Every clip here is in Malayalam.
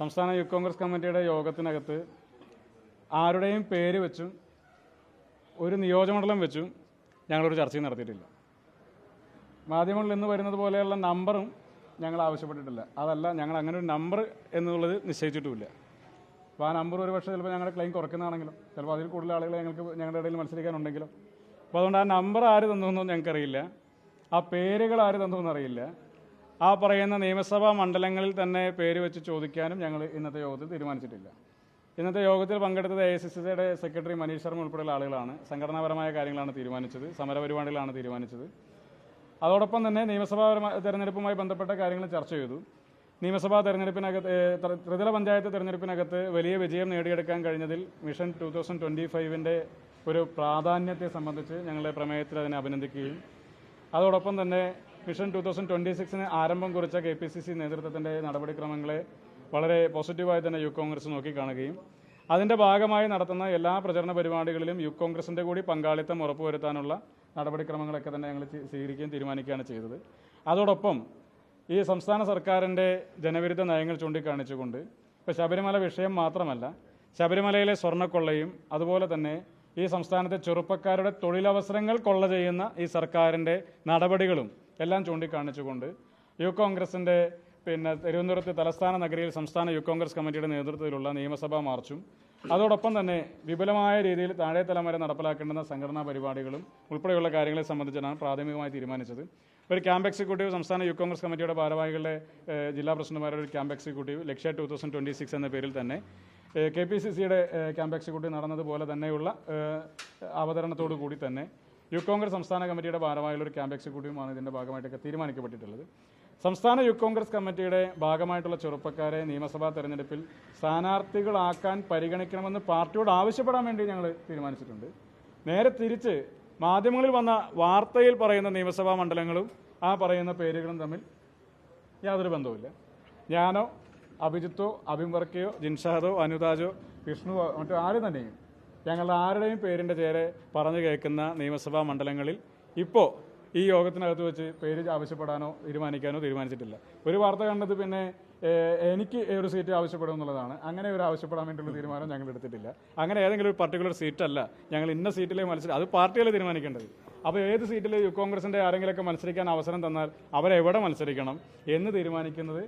സംസ്ഥാന യൂത്ത് കോൺഗ്രസ് കമ്മിറ്റിയുടെ യോഗത്തിനകത്ത് ആരുടെയും പേര് വെച്ചും ഒരു നിയോജകമണ്ഡലം വെച്ചും ഞങ്ങളൊരു ചർച്ചയും നടത്തിയിട്ടില്ല. മാധ്യമങ്ങളിൽ ഇന്ന് വരുന്നത് പോലെയുള്ള നമ്പറും ഞങ്ങൾ ആവശ്യപ്പെട്ടിട്ടില്ല. അതല്ല ഞങ്ങൾ അങ്ങനെ ഒരു നമ്പർ എന്നുള്ളത് നിശ്ചയിച്ചിട്ടുമില്ല. അപ്പോൾ ആ നമ്പർ ഒരു പക്ഷേ ചിലപ്പോൾ ഞങ്ങളുടെ ക്ലെയിം കുറയ്ക്കുന്നതാണെങ്കിലും ചിലപ്പോൾ അതിൽ കൂടുതൽ ആളുകൾ ഞങ്ങൾക്ക് ഞങ്ങളുടെ ഇടയിൽ മത്സരിക്കാനുണ്ടെങ്കിലും. അപ്പോൾ അതുകൊണ്ട് ആ നമ്പർ ആര് തന്നു എന്നൊന്നും ഞങ്ങൾക്കറിയില്ല. ആ പേരുകൾ ആര് തന്നു എന്നറിയില്ല. ആ പറയുന്ന നിയമസഭാ മണ്ഡലങ്ങളിൽ തന്നെ പേര് വെച്ച് ചോദിക്കാനും ഞങ്ങൾ ഇന്നത്തെ യോഗത്തിൽ തീരുമാനിച്ചിട്ടില്ല. ഇന്നത്തെ യോഗത്തിൽ പങ്കെടുത്തത് എ എസ് സിയുടെ സെക്രട്ടറി മനീഷ് ശർമ്മ ഉൾപ്പെടെയുള്ള ആളുകളാണ്. സംഘടനാപരമായ കാര്യങ്ങളാണ് തീരുമാനിച്ചത്. സമരപരിപാടികളാണ് തീരുമാനിച്ചത്. അതോടൊപ്പം തന്നെ നിയമസഭാ തെരഞ്ഞെടുപ്പുമായി ബന്ധപ്പെട്ട കാര്യങ്ങൾ ചർച്ച ചെയ്തു. നിയമസഭാ തെരഞ്ഞെടുപ്പിനകത്ത് ത്രിതല പഞ്ചായത്ത് തെരഞ്ഞെടുപ്പിനകത്ത് വലിയ വിജയം നേടിയെടുക്കാൻ കഴിഞ്ഞതിൽ മിഷൻ ടു തൗസൻഡ് ട്വന്റി ഫൈവിന്റെ ഒരു പ്രാധാന്യത്തെ സംബന്ധിച്ച് ഞങ്ങളുടെ പ്രമേയത്തിൽ അതിനെ അഭിനന്ദിക്കുകയും അതോടൊപ്പം തന്നെ മിഷൻ ടു തൗസൻഡ് ട്വന്റി സിക്സിന് ആരംഭം കുറിച്ച കെ പി സി സി നേതൃത്വത്തിന്റെ നടപടിക്രമങ്ങളെ വളരെ പോസിറ്റീവായി തന്നെ യൂത്ത് കോൺഗ്രസ് നോക്കിക്കാണുകയും അതിന്റെ ഭാഗമായി നടത്തുന്ന എല്ലാ പ്രചരണ പരിപാടികളിലും യൂത്ത് കോൺഗ്രസിന്റെ കൂടി പങ്കാളിത്തം ഉറപ്പുവരുത്താനുള്ള നടപടിക്രമങ്ങളൊക്കെ തന്നെ ഞങ്ങൾ സ്വീകരിക്കുകയും തീരുമാനിക്കുകയാണ് ചെയ്തത്. അതോടൊപ്പം ഈ സംസ്ഥാന സർക്കാരിന്റെ ജനവിരുദ്ധ നയങ്ങൾ ചൂണ്ടിക്കാണിച്ചുകൊണ്ട് ഇപ്പോൾ ശബരിമല വിഷയം മാത്രമല്ല ശബരിമലയിലെ സ്വർണക്കൊള്ളയും അതുപോലെ തന്നെ ഈ സംസ്ഥാനത്തെ ചെറുപ്പക്കാരുടെ തൊഴിലവസരങ്ങൾ കൊള്ള ചെയ്യുന്ന ഈ സർക്കാരിന്റെ നടപടികളും എല്ലാം ചൂണ്ടിക്കാണിച്ചുകൊണ്ട് യൂത്ത് കോൺഗ്രസിന്റെ പിന്നെ തിരുവനന്തപുരത്ത് തലസ്ഥാന നഗരിയിൽ സംസ്ഥാന യൂത്ത് കോൺഗ്രസ് കമ്മിറ്റിയുടെ നേതൃത്വത്തിലുള്ള നിയമസഭാ മാർച്ചും അതോടൊപ്പം തന്നെ വിപുലമായ രീതിയിൽ താഴെ തലമുറ നടപ്പിലാക്കേണ്ടുന്ന സംഘടനാ പരിപാടികളും ഉൾപ്പെടെയുള്ള കാര്യങ്ങളെ സംബന്ധിച്ചാണ് പ്രാഥമികമായി തീരുമാനിച്ചത്. ഒരു ക്യാമ്പ് എക്സിക്യൂട്ടീവ് സംസ്ഥാന യൂത്ത് കോൺഗ്രസ് കമ്മിറ്റിയുടെ ഭാരവാഹികളുടെ ജില്ലാ പ്രസിഡന്റുമാരുടെ ഒരു camp executive Lakshya two thousand twenty six എന്ന പേരിൽ തന്നെ കെ പി സി സിയുടെ ക്യാമ്പ് എക്സിക്യൂട്ടീവ് നടന്നതുപോലെ തന്നെയുള്ള അവതരണത്തോടു കൂടി തന്നെ യൂത്ത് കോൺഗ്രസ് സംസ്ഥാന കമ്മിറ്റിയുടെ ഭാരമായുള്ള ഒരു ക്യാമ്പ് എക്സിക്യൂട്ടീവുമാണ് ഇതിന്റെ ഭാഗമായിട്ടൊക്കെ തീരുമാനിക്കപ്പെട്ടിട്ടുള്ളത്. സംസ്ഥാന യൂത്ത് കോൺഗ്രസ് കമ്മിറ്റിയുടെ ഭാഗമായിട്ടുള്ള ചെറുപ്പക്കാരെ നിയമസഭാ തെരഞ്ഞെടുപ്പിൽ സ്ഥാനാർത്ഥികളാക്കാൻ പരിഗണിക്കണമെന്ന് പാർട്ടിയോട് ആവശ്യപ്പെടാൻ വേണ്ടി ഞങ്ങൾ തീരുമാനിച്ചിട്ടുണ്ട്. നേരെ തിരിച്ച് മാധ്യമങ്ങളിൽ വന്ന വാർത്തയിൽ പറയുന്ന നിയമസഭാ മണ്ഡലങ്ങളും ആ പറയുന്ന പേരുകളും തമ്മിൽ യാതൊരു ബന്ധവുമില്ല. ഞാനോ അഭിജിത്തോ അഭിംവർക്കയോ ജിൻഷാദോ അനുതാജോ വിഷ്ണുവോ മറ്റോ ആരും തന്നെയും ഞങ്ങളുടെ ആരുടെയും പേരിന്റെ ചേരെ പറഞ്ഞു കേൾക്കുന്ന നിയമസഭാ മണ്ഡലങ്ങളിൽ ഇപ്പോൾ ഈ യോഗത്തിനകത്ത് വെച്ച് പേര് ആവശ്യപ്പെടാനോ തീരുമാനിക്കാനോ തീരുമാനിച്ചിട്ടില്ല. ഒരു വാർത്ത കണ്ടത് പിന്നെ എനിക്ക് ഒരു സീറ്റ് ആവശ്യപ്പെടും എന്നുള്ളതാണ്. അങ്ങനെ ഒരു ആവശ്യപ്പെടാൻ വേണ്ടിയുള്ള തീരുമാനം ഞങ്ങൾ എടുത്തിട്ടില്ല. അങ്ങനെ ഏതെങ്കിലും ഒരു പർട്ടിക്കുലർ സീറ്റല്ല ഞങ്ങൾ ഇന്ന സീറ്റിലെ മത്സരം അത് പാർട്ടിയല്ലേ തീരുമാനിക്കേണ്ടത്? അപ്പോൾ ഏത് സീറ്റിൽ യു കോൺഗ്രസിന്റെ ആരെങ്കിലുമൊക്കെ മത്സരിക്കാൻ അവസരം തന്നാൽ അവരെവിടെ മത്സരിക്കണം എന്ന് തീരുമാനിക്കുന്നത്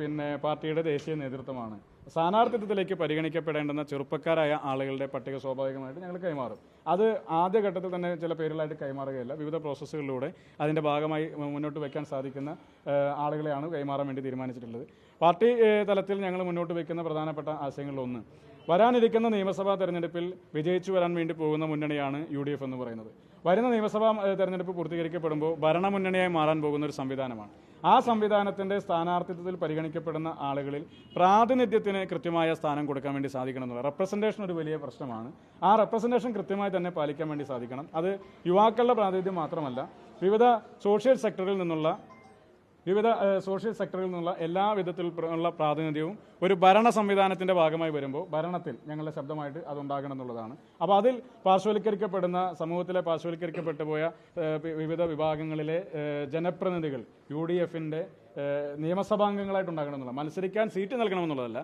പിന്നെ പാർട്ടിയുടെ ദേശീയ നേതൃത്വമാണ്. സ്ഥാനാർത്ഥിത്വത്തിലേക്ക് പരിഗണിക്കപ്പെടേണ്ടുന്ന ചെറുപ്പക്കാരായ ആളുകളുടെ പട്ടിക സ്വാഭാവികമായിട്ട് ഞങ്ങൾ കൈമാറും. അത് ആദ്യഘട്ടത്തിൽ തന്നെ ചില പേരുകളായിട്ട് കൈമാറുകയല്ല. വിവിധ പ്രോസസ്സുകളിലൂടെ അതിന്റെ ഭാഗമായി മുന്നോട്ട് വയ്ക്കാൻ സാധിക്കുന്ന ആളുകളെയാണ് കൈമാറാൻ വേണ്ടി തീരുമാനിച്ചിട്ടുള്ളത്. പാർട്ടി തലത്തിൽ ഞങ്ങൾ മുന്നോട്ട് വയ്ക്കുന്ന പ്രധാനപ്പെട്ട ആശയങ്ങളിലൊന്ന് വരാനിരിക്കുന്ന നിയമസഭാ തെരഞ്ഞെടുപ്പിൽ വിജയിച്ചു വരാൻ വേണ്ടി പോകുന്ന മുന്നണിയാണ് യു ഡി എഫ് എന്ന് പറയുന്നത്. വരുന്ന നിയമസഭാ തെരഞ്ഞെടുപ്പ് പൂർത്തീകരിക്കപ്പെടുമ്പോൾ ഭരണമുന്നണിയായി മാറാൻ പോകുന്ന ഒരു സംവിധാനമാണ്. ആ സംവിധാനത്തിന്റെ സ്ഥാനാർത്ഥിത്വത്തിൽ പരിഗണിക്കപ്പെടുന്ന ആളുകളിൽ പ്രാതിനിധ്യത്തിന് കൃത്യമായ സ്ഥാനം കൊടുക്കാൻ വേണ്ടി സാധിക്കണം എന്നുള്ളത് റെപ്രസെന്റേഷൻ ഒരു വലിയ പ്രശ്നമാണ്. ആ റെപ്രസെന്റേഷൻ കൃത്യമായി തന്നെ പാലിക്കാൻ വേണ്ടി സാധിക്കണം. അത് യുവാക്കളുടെ പ്രാതിനിധ്യം മാത്രമല്ല വിവിധ സോഷ്യൽ സെക്ടറിൽ നിന്നുള്ള വിവിധ സോഷ്യൽ സെക്ടറിൽ നിന്നുള്ള എല്ലാ വിധത്തിൽ ഉള്ള പ്രാതിനിധ്യവും ഒരു ഭരണ സംവിധാനത്തിന്റെ ഭാഗമായി വരുമ്പോൾ ഭരണത്തിൽ ഞങ്ങളുടെ ശബ്ദമായിട്ട് അതുണ്ടാകണം എന്നുള്ളതാണ്. അപ്പോൾ അതിൽ പാർശ്വവൽക്കരിക്കപ്പെടുന്ന സമൂഹത്തിലെ പാർശ്വവൽക്കരിക്കപ്പെട്ടു പോയ വിവിധ വിഭാഗങ്ങളിലെ ജനപ്രതിനിധികൾ യു ഡി എഫിന്റെ നിയമസഭാംഗങ്ങളായിട്ട് ഉണ്ടാകണം എന്നുള്ളത്. മത്സരിക്കാൻ സീറ്റ് നൽകണമെന്നുള്ളതല്ല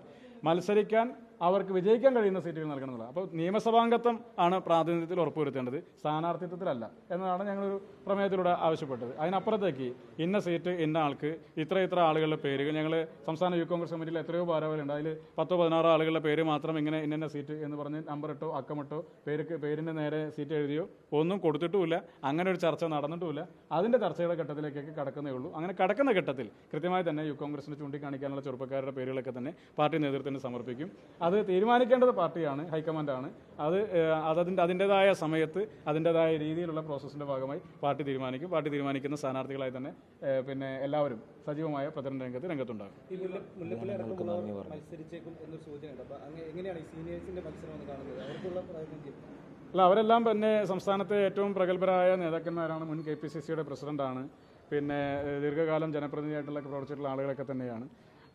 മത്സരിക്കാൻ അവർക്ക് വിജയിക്കാൻ കഴിയുന്ന സീറ്റുകൾ നൽകണം എന്നുള്ളത് അപ്പോൾ നിയമസഭാംഗത്വം ആണ് പ്രാതിനിധ്യത്തിൽ ഉറപ്പുവരുത്തേണ്ടത്. സ്ഥാനാർത്ഥിത്വത്തിലല്ല എന്നതാണ് ഞങ്ങളൊരു പ്രമേയത്തിലൂടെ ആവശ്യപ്പെട്ടത്. അതിനപ്പുറത്തേക്ക് ഇന്ന സീറ്റ് ഇന്ന ആൾക്ക് ഇത്ര ഇത്ര ആളുകളുടെ പേരുകൾ. ഞങ്ങൾ സംസ്ഥാന യൂത്ത് കോൺഗ്രസ് കമ്മിറ്റിയിൽ എത്രയോ ഭാരവലുണ്ട് അതിൽ പത്തോ പതിനാറോ ആളുകളുടെ പേര് മാത്രം ഇങ്ങനെ ഇന്ന സീറ്റ് എന്ന് പറഞ്ഞ് നമ്പർ ഇട്ടോ അക്കമിട്ടോ പേർക്ക് പേരിന്റെ നേരെ സീറ്റ് എഴുതിയോ ഒന്നും കൊടുത്തിട്ടുമില്ല. അങ്ങനെ ഒരു ചർച്ച നടന്നിട്ടുമില്ല. അതിന്റെ ചർച്ചയുടെ ഘട്ടത്തിലേക്കൊക്കെ കടക്കുന്നേ ഉള്ളൂ. അങ്ങനെ കടക്കുന്ന ഘട്ടത്തിൽ കൃത്യമായി തന്നെ യൂത്ത് കോൺഗ്രസിന് ചൂണ്ടിക്കാണിക്കാനുള്ള ചെറുപ്പക്കാരുടെ പേരുകളൊക്കെ തന്നെ പാർട്ടി നേതൃത്വത്തിന് സമർപ്പിക്കും. അത് തീരുമാനിക്കേണ്ടത് പാർട്ടിയാണ് ഹൈക്കമാൻഡാണ്. അത് അതതിന്റെ അതിന്റെതായ സമയത്ത് അതിന്റെതായ രീതിയിലുള്ള പ്രോസസ്സിന്റെ ഭാഗമായി പാർട്ടി തീരുമാനിക്കും. പാർട്ടി തീരുമാനിക്കുന്ന സ്ഥാനാർത്ഥികളായി തന്നെ പിന്നെ എല്ലാവരും സജീവമായ പ്രചരണ രംഗത്ത് രംഗത്തുണ്ടാകും. അല്ല അവരെല്ലാം തന്നെ സംസ്ഥാനത്തെ ഏറ്റവും പ്രഗത്ഭരായ നേതാക്കന്മാരാണ്. മുൻ കെ പി സി സിയുടെ പ്രസിഡന്റാണ്. പിന്നെ ദീർഘകാലം ജനപ്രതിനിധിയായിട്ടുള്ള പ്രവർത്തിച്ചിട്ടുള്ള ആളുകളൊക്കെ തന്നെയാണ്.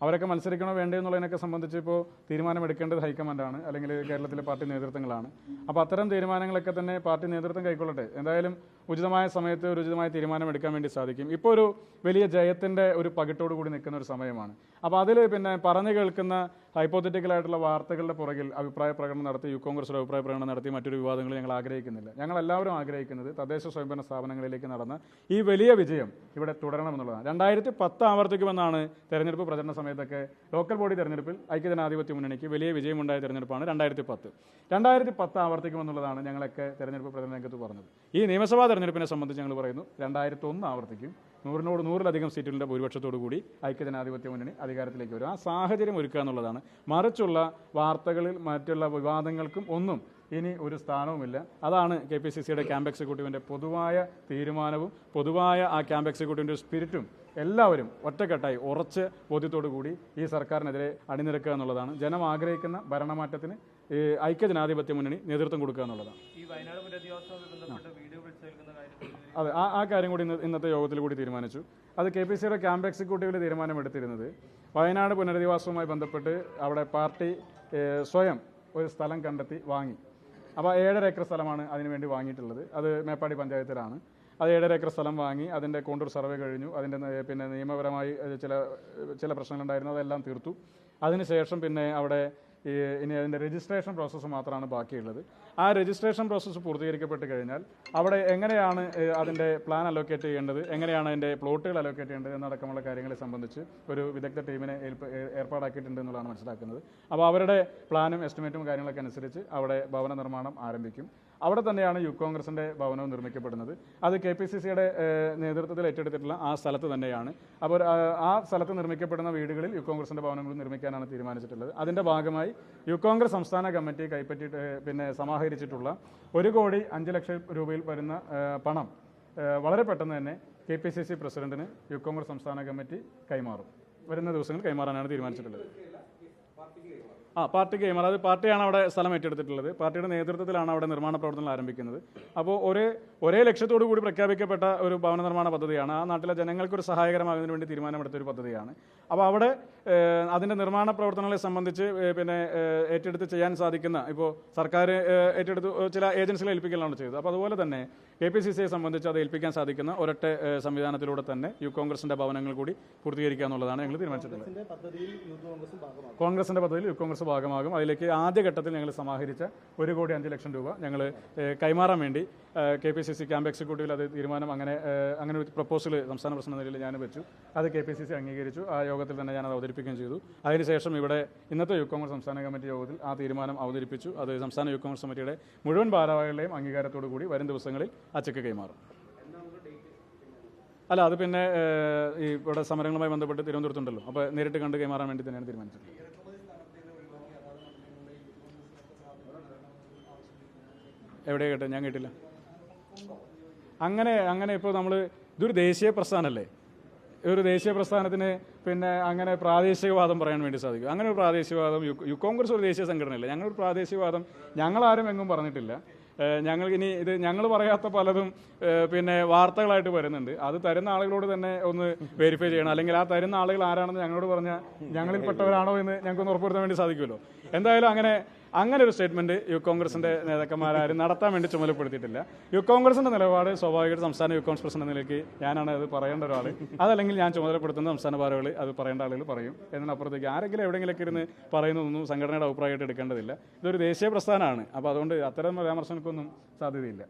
അവരൊക്കെ മത്സരിക്കണോ വേണ്ടേ എന്നുള്ളതിനൊക്കെ സംബന്ധിച്ച് ഇപ്പോൾ തീരുമാനമെടുക്കേണ്ടത് ഹൈക്കമാൻഡാണ്. അല്ലെങ്കിൽ കേരളത്തിലെ പാർട്ടി നേതൃത്വങ്ങളാണ്. അപ്പോൾ അത്തരം തീരുമാനങ്ങളൊക്കെ തന്നെ പാർട്ടി നേതൃത്വം കൈക്കൊള്ളട്ടെ. എന്തായാലും ഉചിതമായ സമയത്ത് ഒരു ഉചിതമായ തീരുമാനം എടുക്കാൻ വേണ്ടി സാധിക്കും. ഇപ്പോൾ ഒരു വലിയ ജയത്തിന്റെ ഒരു പകിട്ടോട് കൂടി നിൽക്കുന്ന ഒരു സമയമാണ്. അപ്പോൾ അതിൽ പിന്നെ പറഞ്ഞു കേൾക്കുന്ന ഹൈപ്പോത്തറ്റിക്കലായിട്ടുള്ള വാർത്തകളുടെ പുറകിൽ അഭിപ്രായ പ്രകടനം നടത്തി യു കോൺഗ്രസ് അഭിപ്രായ പ്രകടനം നടത്തി മറ്റൊരു വിവാദങ്ങൾ ഞങ്ങൾ ആഗ്രഹിക്കുന്നില്ല. ഞങ്ങൾ എല്ലാവരും ആഗ്രഹിക്കുന്നത് തദ്ദേശ സ്വയംഭരണ സ്ഥാപനങ്ങളിലേക്ക് നടന്ന ഈ വലിയ വിജയം ഇവിടെ തുടരണമെന്നുള്ളതാണ്. രണ്ടായിരത്തി പത്ത് ആവർത്തിക്കുമെന്നാണ് തെരഞ്ഞെടുപ്പ് പ്രചരണ സമയത്തൊക്കെ ലോക്കൽ ബോഡി തെരഞ്ഞെടുപ്പിൽ ഐക്യജനാധിപത്യ മുന്നണിക്ക് വലിയ വിജയമുണ്ടായ തെരഞ്ഞെടുപ്പാണ് രണ്ടായിരത്തി പത്ത് രണ്ടായിരത്തി പത്ത് ആവർത്തിക്കുമെന്നുള്ളതാണ് ഞങ്ങളൊക്കെ തെരഞ്ഞെടുപ്പ് പ്രചരണ രംഗത്ത് പറഞ്ഞത്. ഈ നിയമസഭാ തെരഞ്ഞെടുപ്പിനെ സംബന്ധിച്ച് ഞങ്ങൾ പറയുന്നു. രണ്ടായിരത്തി ഒന്ന് ആവർത്തിക്കും. നൂറിനോട് നൂറിലധികം സീറ്റുകളുടെ ഭൂരിപക്ഷത്തോടു കൂടി ഐക്യജനാധിപത്യ മുന്നണി അധികാരത്തിലേക്ക് വരും. ആ സാഹചര്യം ഒരുക്കുക എന്നുള്ളതാണ്. മറിച്ചുള്ള വാർത്തകളിൽ മറ്റുള്ള വിവാദങ്ങൾക്കും ഒന്നും ഇനി ഒരു സ്ഥാനവുമില്ല. അതാണ് കെ പി സി സിയുടെ ക്യാമ്പ് എക്സിക്യൂട്ടീവിന്റെ പൊതുവായ തീരുമാനവും പൊതുവായ ആ ക്യാമ്പ് എക്സിക്യൂട്ടീവിന്റെ സ്പിരിറ്റും എല്ലാവരും ഒറ്റക്കെട്ടായി ഉറച്ച് ബോധ്യത്തോടു കൂടി ഈ സർക്കാരിനെതിരെ അണിനിരക്കുക എന്നുള്ളതാണ്. ജനം ആഗ്രഹിക്കുന്ന ഭരണമാറ്റത്തിന് ഐക്യജനാധിപത്യ മുന്നണി നേതൃത്വം കൊടുക്കുക എന്നുള്ളതാണ്. ഈ വയനാട് പുനരധിവാസവുമായി ബന്ധപ്പെട്ട് അതെ ആ ആ കാര്യം കൂടി ഇന്ന് ഇന്നത്തെ യോഗത്തിൽ കൂടി തീരുമാനിച്ചു. അത് കെ പി സിയുടെ ക്യാമ്പ് എക്സിക്യൂട്ടീവിൽ തീരുമാനമെടുത്തിരുന്നത്. വയനാട് പുനരധിവാസവുമായി ബന്ധപ്പെട്ട് അവിടെ പാർട്ടി സ്വയം ഒരു സ്ഥലം കണ്ടെത്തി വാങ്ങി. അപ്പോൾ ഏഴര ഏക്കർ സ്ഥലമാണ് അതിനുവേണ്ടി വാങ്ങിയിട്ടുള്ളത്. അത് മേപ്പാടി പഞ്ചായത്തിലാണ്. അത് ഏഴര ഏക്കർ സ്ഥലം വാങ്ങി അതിന്റെ കോണ്ടൂർ സർവേ കഴിഞ്ഞു. അതിന്റെ പിന്നെ നിയമപരമായി ചില ചില പ്രശ്നങ്ങളുണ്ടായിരുന്നു അതെല്ലാം തീർത്തു. അതിനുശേഷം പിന്നെ അവിടെ ഇനി അതിന്റെ രജിസ്ട്രേഷൻ പ്രോസസ്സ് മാത്രമാണ് ബാക്കിയുള്ളത്. ആ രജിസ്ട്രേഷൻ പ്രോസസ്സ് പൂർത്തീകരിക്കപ്പെട്ട് കഴിഞ്ഞാൽ അവിടെ എങ്ങനെയാണ് അതിന്റെ പ്ലാൻ അലോക്കേറ്റ് ചെയ്യേണ്ടത് എങ്ങനെയാണ് അതിന്റെ പ്ലോട്ടുകൾ അലോക്കേറ്റ് ചെയ്യേണ്ടത് എന്നടക്കമുള്ള കാര്യങ്ങളെ സംബന്ധിച്ച് ഒരു വിദഗ്ധ ടീമിനെ ഏർപ്പാടാക്കിയിട്ടുണ്ട് മനസ്സിലാക്കുന്നത്. അപ്പോൾ അവരുടെ പ്ലാനും എസ്റ്റിമേറ്റും കാര്യങ്ങളൊക്കെ അനുസരിച്ച് അവിടെ ഭവന നിർമ്മാണം ആരംഭിക്കും. അവിടെ തന്നെയാണ് യു കോൺഗ്രസിന്റെ ഭവനവും നിർമ്മിക്കപ്പെടുന്നത്. അത് കെ പി സി സിയുടെ നേതൃത്വത്തിൽ ഏറ്റെടുത്തിട്ടുള്ള ആ സ്ഥലത്ത് തന്നെയാണ്. അപ്പോൾ ആ, സ്ഥലത്ത് നിർമ്മിക്കപ്പെടുന്ന വീടുകളിൽ യു കോൺഗ്രസിന്റെ ഭവനങ്ങൾ നിർമ്മിക്കാനാണ് തീരുമാനിച്ചിട്ടുള്ളത്. അതിന്റെ ഭാഗമായി യു കോൺഗ്രസ് സംസ്ഥാന കമ്മിറ്റി കൈപ്പറ്റിയിട്ട് പിന്നെ സമാഹരിച്ചിട്ടുള്ള ഒരു കോടി അഞ്ച് ലക്ഷം രൂപയിൽ വരുന്ന പണം വളരെ പെട്ടെന്ന് തന്നെ കെ പി സി സി പ്രസിഡന്റിന് യു കോൺഗ്രസ് സംസ്ഥാന കമ്മിറ്റി കൈമാറും. വരുന്ന ദിവസങ്ങളിൽ കൈമാറാനാണ് തീരുമാനിച്ചിട്ടുള്ളത്. ആ പാർട്ടി ഗെയിമർ അത് പാർട്ടിയാണ് അവിടെ സ്ഥലം ഏറ്റെടുത്തിട്ടുള്ളത്. പാർട്ടിയുടെ നേതൃത്വത്തിലാണ് അവിടെ നിർമ്മാണ പ്രവർത്തനങ്ങൾ ആരംഭിക്കുന്നത്. അപ്പോൾ ഒരേ ഒരേ ലക്ഷ്യത്തോടു കൂടി പ്രഖ്യാപിക്കപ്പെട്ട ഒരു ഭവന നിർമ്മാണ പദ്ധതിയാണ്. ആ നാട്ടിലെ ജനങ്ങൾക്കൊരു സഹായകരമാകുന്നതിന് വേണ്ടി തീരുമാനമെടുത്ത ഒരു പദ്ധതിയാണ്. അപ്പോൾ അവിടെ അതിന്റെ നിർമ്മാണ പ്രവർത്തനങ്ങളെ സംബന്ധിച്ച് പിന്നെ ഏറ്റെടുത്ത് ചെയ്യാൻ സാധിക്കുന്ന ഇപ്പോൾ സർക്കാർ ഏറ്റെടുത്ത് ചില ഏജൻസികളെ ഏൽപ്പിക്കലാണ് ചെയ്തത്. അപ്പോൾ അതുപോലെ തന്നെ കെ പി സി സിയെ സംബന്ധിച്ച് അത് ഏൽപ്പിക്കാൻ സാധിക്കുന്ന ഒരൊറ്റ സംവിധാനത്തിലൂടെ തന്നെ യൂത്ത് കോൺഗ്രസിന്റെ ഭവനങ്ങൾ കൂടി പൂർത്തീകരിക്കുക എന്നുള്ളതാണ് ഞങ്ങൾ തീരുമാനിച്ചിട്ടുള്ളത്. കോൺഗ്രസിന്റെ പദ്ധതിയിൽ യൂത്ത് കോൺഗ്രസും ഭാഗമാകും. അതിലേക്ക് ആദ്യഘട്ടത്തിൽ ഞങ്ങൾ സമാഹരിച്ച ഒരു കോടി അഞ്ച് ലക്ഷം രൂപ ഞങ്ങൾ കൈമാറാൻ വേണ്ടി K P C C camp എക്സിക്യൂട്ടീവിൽ അത് തീരുമാനം അങ്ങനെ അങ്ങനെ ഒരു പ്രപ്പോസൽ സംസ്ഥാന പ്രസിഡന്റ് നിലയിൽ ഞാൻ വെച്ചു. അത് കെ പി സി സി അംഗീകരിച്ചു. ആ യോഗത്തിൽ തന്നെ ഞാൻ അത് അവതരിപ്പിക്കുകയും ചെയ്തു. അതിനുശേഷം ഇവിടെ ഇന്നത്തെ യൂത്ത് കോൺഗ്രസ് സംസ്ഥാന കമ്മിറ്റി യോഗത്തിൽ ആ തീരുമാനം അവതരിപ്പിച്ചു. അത് സംസ്ഥാന യൂത്ത് കോൺഗ്രസ് കമ്മിറ്റിയുടെ മുഴുവൻ ഭാരവാഹികളുടെയും അംഗീകാരത്തോടു കൂടി വരും ദിവസങ്ങളിൽ ആ ചെക്ക് കൈമാറും. അല്ല അത് പിന്നെ ഈ ഇവിടെ സമരങ്ങളുമായി ബന്ധപ്പെട്ട് തിരുവനന്തപുരത്തുണ്ടല്ലോ. അപ്പോൾ നേരിട്ട് കണ്ട് കൈമാറാൻ വേണ്ടി തന്നെയാണ് തീരുമാനിച്ചത് എവിടെ കേട്ടെ ഞാൻ കേട്ടില്ല. അങ്ങനെ അങ്ങനെ ഇപ്പോൾ നമ്മൾ ഇതൊരു ദേശീയ പ്രസ്ഥാനമല്ലേ ഒരു ദേശീയ പ്രസ്ഥാനത്തിന് പിന്നെ അങ്ങനെ പ്രാദേശികവാദം പറയാൻ വേണ്ടി സാധിക്കും. അങ്ങനെ ഒരു പ്രാദേശികവാദം യു കോൺഗ്രസ് ഒരു ദേശീയ സംഘടനയല്ല? ഞങ്ങളൊരു പ്രാദേശികവാദം ഞങ്ങളാരും എങ്ങും പറഞ്ഞിട്ടില്ല. ഞങ്ങൾ ഇനി ഇത് ഞങ്ങൾ പറയാത്ത പലതും പിന്നെ വാർത്തകളായിട്ട് വരുന്നുണ്ട്. അത് തരുന്ന ആളുകളോട് തന്നെ ഒന്ന് വെരിഫൈ ചെയ്യണം. അല്ലെങ്കിൽ ആ തരുന്ന ആളുകൾ ആരാണെന്ന് ഞങ്ങളോട് പറഞ്ഞാൽ ഞങ്ങളിൽപ്പെട്ടവരാണോ എന്ന് ഞങ്ങൾക്കൊന്ന് ഉറപ്പുവരുത്താൻ വേണ്ടി സാധിക്കുമല്ലോ. എന്തായാലും അങ്ങനെ അങ്ങനെ ഒരു സ്റ്റേറ്റ്മെന്റ് യു കോൺഗ്രസിന്റെ നേതാക്കന്മാരാരും നടത്താൻ വേണ്ടി ചുമതലപ്പെടുത്തിയിട്ടില്ല. യു കോൺഗ്രസിന്റെ നിലപാട് സ്വാഭാവികമായിട്ട് സംസ്ഥാന യു കോൺഗ്രസ് പ്രസിഡന്റ് നിലയ്ക്ക് ഞാനാണ് അത് പറയേണ്ട ഒരാൾ അതല്ലെങ്കിൽ ഞാൻ ചുമതലപ്പെടുത്തുന്ന സംസ്ഥാന ഭാരവാഹികൾ അത് പറയേണ്ട ആളുകൾ പറയും. എന്നതിനപ്പുറത്തേക്ക് ആരെങ്കിലും എവിടെയെങ്കിലൊക്കെ ഇരുന്ന് പറയുന്നതൊന്നും സംഘടനയുടെ അഭിപ്രായമായിട്ട് എടുക്കേണ്ടതില്ല. ഇതൊരു ദേശീയ പ്രസ്ഥാനമാണ്. അപ്പോൾ അതുകൊണ്ട് അത്തരം പരാമർശങ്ങൾക്കൊന്നും സാധ്യതയില്ല.